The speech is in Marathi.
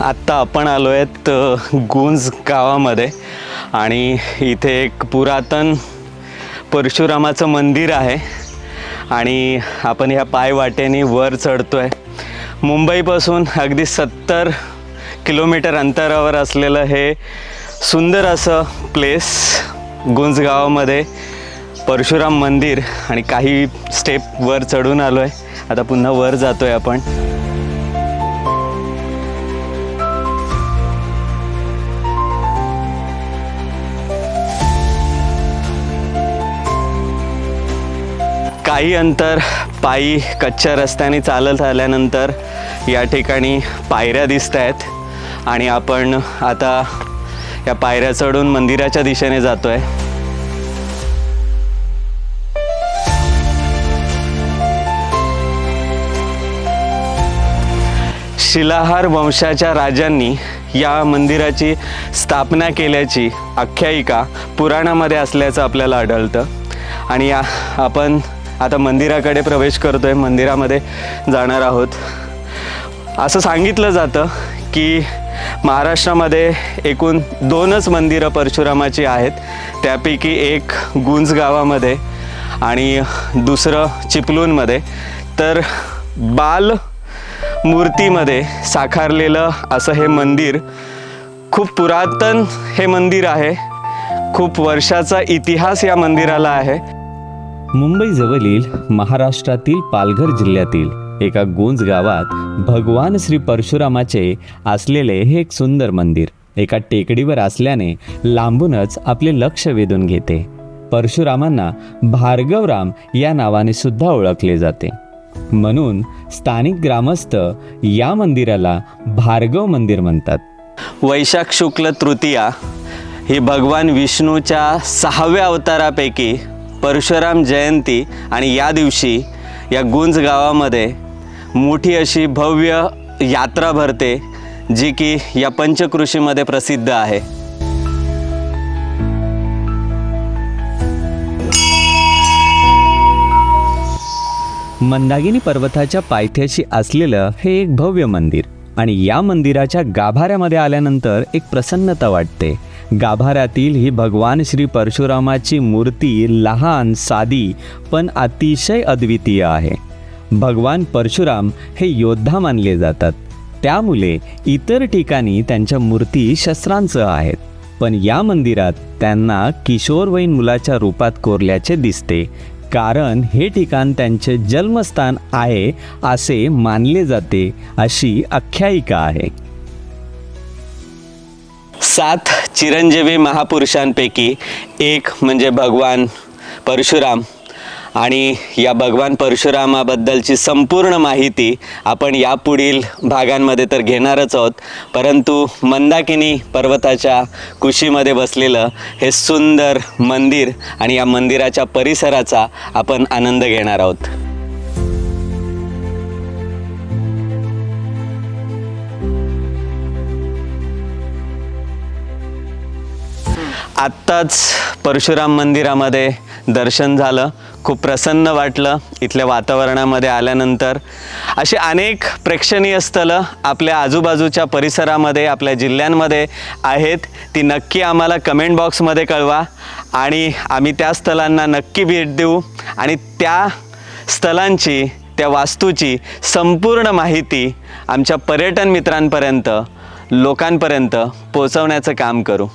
आत्ता आपण आलो आहेत गुंज गावामध्ये आणि इथे एक पुरातन परशुरामाचं मंदिर आहे आणि आपण ह्या पायवाटेने वर चढतो आहे मुंबईपासून अगदी सत्तर किलोमीटर अंतरावर असलेलं हे सुंदर असं प्लेस गुंजगावामध्ये परशुराम मंदिर आणि काही स्टेप वर चढून आलो आहे आता पुन्हा वर जातो आहे आपण. काही अंतर पायी कच्च्या रस्त्याने चालत आल्यानंतर या ठिकाणी पायऱ्या दिसत आहेत आणि आपण आता या पायऱ्या चढून मंदिराच्या दिशेने जातो आहे शिलाहार वंशाच्या राजांनी या मंदिराची स्थापना केल्याची आख्यायिका पुराणामध्ये असल्याचं आपल्याला आढळतं. आणि या आपण आता मंदिराकडे प्रवेश करतो आहे मंदिरामध्ये जाणार आहोत. असं सांगितलं जातं की महाराष्ट्रामध्ये एकूण दोनच मंदिरं परशुरामाची आहेत. त्यापैकी एक गुंज गावामध्ये आणि दुसरं चिपलूणमध्ये तर बाल मूर्तीमध्ये साकारलेलं असं हे मंदिर खूप पुरातन हे मंदिर आहे. खूप वर्षाचा इतिहास या मंदिराला आहे. मुंबईजवळील महाराष्ट्रातील पालघर जिल्ह्यातील एका गोंज गावात भगवान श्री परशुरामाचे असलेले हे एक सुंदर मंदिर. एका टेकडीवर असल्याने लांबूनच आपले लक्ष वेधून घेते. परशुरामांना भार्गवराम या नावाने सुद्धा ओळखले जाते. म्हणून स्थानिक ग्रामस्थ या मंदिराला भार्गव मंदिर म्हणतात. वैशाख शुक्ल तृतीया ही भगवान विष्णूच्या सहाव्या अवतारापैकी परशुराम जयंती आणि या दिवशी या गुंज गावामध्ये मोठी अशी भव्य यात्रा भरते जी की या पंचकृषीमध्ये प्रसिद्ध आहे. मंदागिनी पर्वताच्या पायथ्याशी असलेलं हे एक भव्य मंदिर आणि या मंदिराच्या गाभाऱ्यामध्ये आल्यानंतर एक प्रसन्नता वाटते. गाभाऱ्यातील ही भगवान श्री परशुरामाची मूर्ती लहान साधी पण अतिशय अद्वितीय आहे. भगवान परशुराम हे योद्धा मानले जातात. त्यामुळे इतर ठिकाणी त्यांच्या मूर्ती शस्त्रांचं आहेत. पण या मंदिरात त्यांना किशोरवयीन मुलाच्या रूपात कोरल्याचे दिसते. कारण हे ठिकाण त्यांचे जन्मस्थान आहे असे मानले जाते अशी आख्यायिका आहे. सात चिरंजीवी महापुरुषांपैकी एक म्हणजे भगवान परशुराम. आणि या भगवान परशुरामाबद्दलची संपूर्ण माहिती आपण यापुढील भागांमध्ये तर घेणारच आहोत. परंतु मंदाकिनी पर्वताच्या कुशीमध्ये बसलेलं हे सुंदर मंदिर आणि या मंदिराच्या परिसराचा आपण आनंद घेणार आहोत. आत्ताच परशुराम मंदिरामध्ये दर्शन झालं. खूप प्रसन्न वाटलं इथल्या वातावरणामध्ये आल्यानंतर. असे अनेक प्रेक्षणीय स्थळं आपल्या आजूबाजूच्या परिसरामध्ये आपल्या जिल्ह्यांमध्ये आहेत. ती नक्की आम्हाला कमेंट बॉक्समध्ये कळवा आणि आम्ही त्या स्थळांना नक्की भेट देऊ आणि त्या स्थलांची त्या वास्तूची संपूर्ण माहिती आमच्या पर्यटन मित्रांपर्यंत लोकांपर्यंत पोचवण्याचं काम करू.